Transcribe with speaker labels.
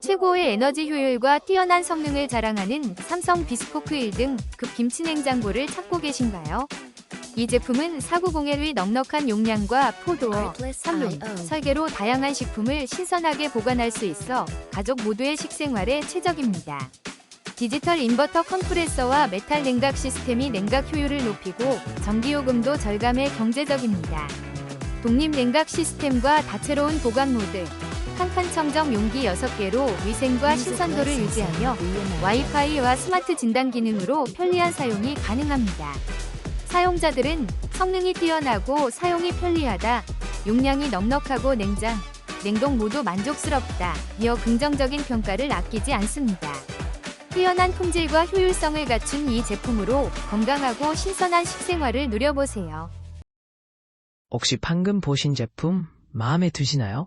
Speaker 1: 최고의 에너지 효율과 뛰어난 성능을 자랑하는 삼성 비스포크 1등 급 김치 냉장고를 찾고 계신가요? 이 제품은 490L의 넉넉한 용량과 포도어, 삼룸, 설계로 다양한 식품을 신선하게 보관할 수 있어 가족 모두의 식생활에 최적입니다. 디지털 인버터 컴프레서와 메탈 냉각 시스템이 냉각 효율을 높이고 전기요금도 절감해 경제적입니다. 독립 냉각 시스템과 다채로운 보관 모드, 칸칸 청정 용기 6개로 위생과 신선도를 유지하며 와이파이와 스마트 진단 기능으로 편리한 사용이 가능합니다. 사용자들은 성능이 뛰어나고 사용이 편리하다, 용량이 넉넉하고 냉장, 냉동 모두 만족스럽다, 이어 긍정적인 평가를 아끼지 않습니다. 뛰어난 품질과 효율성을 갖춘 이 제품으로 건강하고 신선한 식생활을 누려보세요.
Speaker 2: 혹시 방금 보신 제품 마음에 드시나요?